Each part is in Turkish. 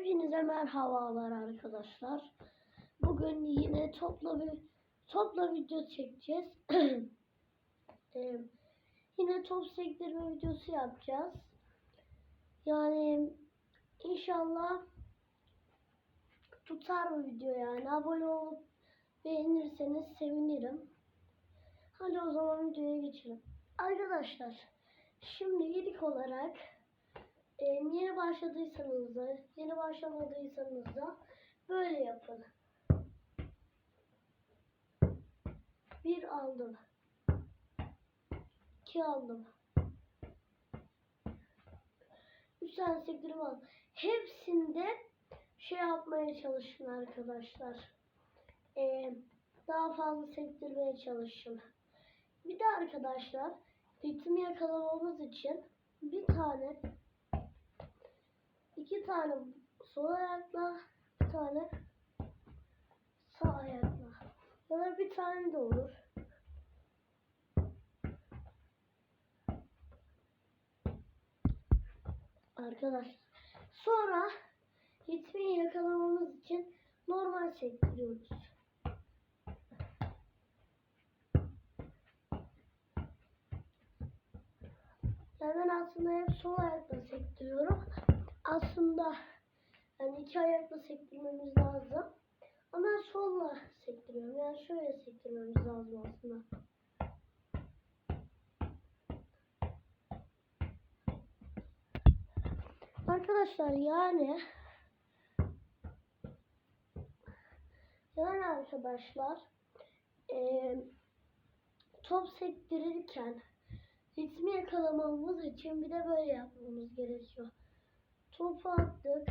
Hepinize merhabalar arkadaşlar. Bugün yine topla bir topla video çekeceğiz. Ee, yine top sektirme videosu yapacağız. Yani inşallah tutar bu video yani. Abone olup beğenirseniz sevinirim. Hadi o zaman videoya geçelim. Arkadaşlar şimdi ilk olarak yeni başladıysanız da yeni başlamadıysanız da böyle yapın. Bir aldım. iki aldım. Üç tane sektirme aldım. Hepsinde şey yapmaya çalışın arkadaşlar. E, daha fazla sektirmeye çalışın. Bir de arkadaşlar ritmi yakalamamız için bir tane iki tane sol ayakla bir tane sağ ayakla ya da bir tane de olur. Arkadaşlar sonra ritmi yakalamamız için normal sektiriyoruz. Yani ben aslında hep sol ayakla sektiriyorum. Aslında yani iki ayakla sektirmemiz lazım. Ama solla sektiriyorum. Yani şöyle sektirmemiz lazım aslında. Arkadaşlar yani yani arkadaşlar eee top sektirirken ritmi yakalamamız için bir de böyle yapmamız gerekiyor. Topu attık.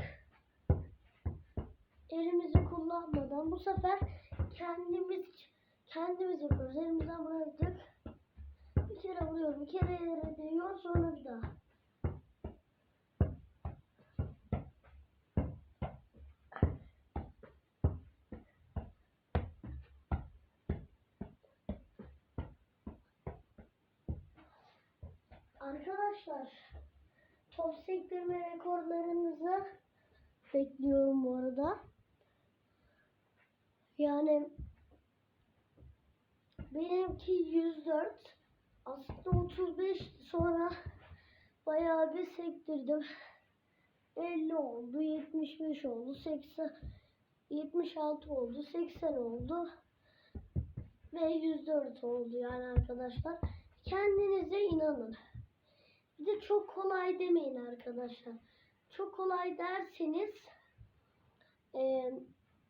Elimizi kullanmadan bu sefer kendimiz kendimiz yapıyoruz. Elimizden bıraktık. Bir kere vuruyorum. Bir kere yere değiyor. Sonra bir daha. Arkadaşlar top sektirme rekorlarınızı bekliyorum bu arada. Yani benimki 104 aslında 35 sonra bayağı bir sektirdim. 50 oldu, 75 oldu, 80 76 oldu, 80 oldu ve 104 oldu yani arkadaşlar. Kendinize inanın. Bir de çok kolay demeyin arkadaşlar. Çok kolay derseniz e,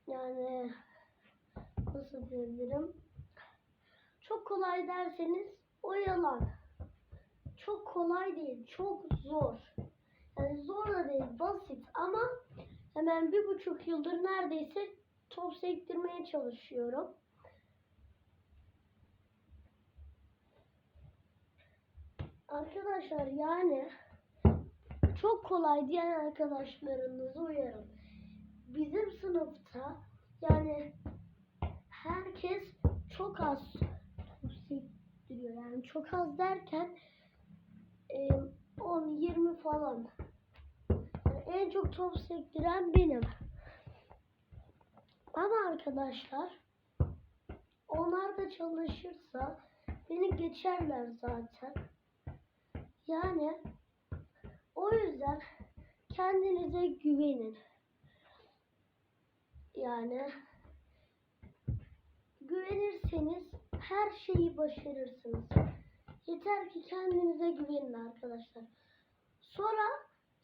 yani nasıl diyebilirim? Çok kolay derseniz o yalan. Çok kolay değil, çok zor. Yani zor da değil, basit ama hemen bir buçuk yıldır neredeyse top sektirmeye çalışıyorum. Arkadaşlar yani çok kolay diyen arkadaşlarınızı uyarın. Bizim sınıfta yani herkes çok az sektiriyor. Yani çok az derken e, 10-20 falan. Yani en çok top sektiren benim. Ama arkadaşlar onlar da çalışırsa beni geçerler zaten. Yani o yüzden kendinize güvenin. Yani güvenirseniz her şeyi başarırsınız. Yeter ki kendinize güvenin arkadaşlar. Sonra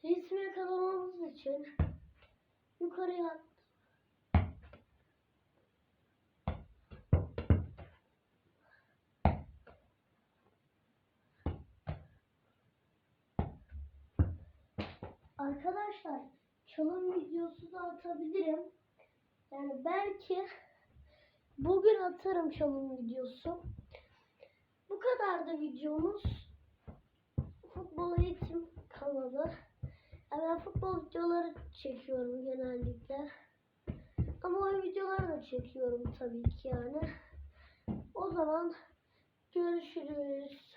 resmi yakalamamız için yukarıya Arkadaşlar çalım videosu da atabilirim. Yani belki bugün atarım çalım videosu. Bu kadar da videomuz. Futbol eğitim kanalı. Yani ben futbol videoları çekiyorum genellikle. Ama oyun videoları da çekiyorum tabii ki yani. O zaman görüşürüz.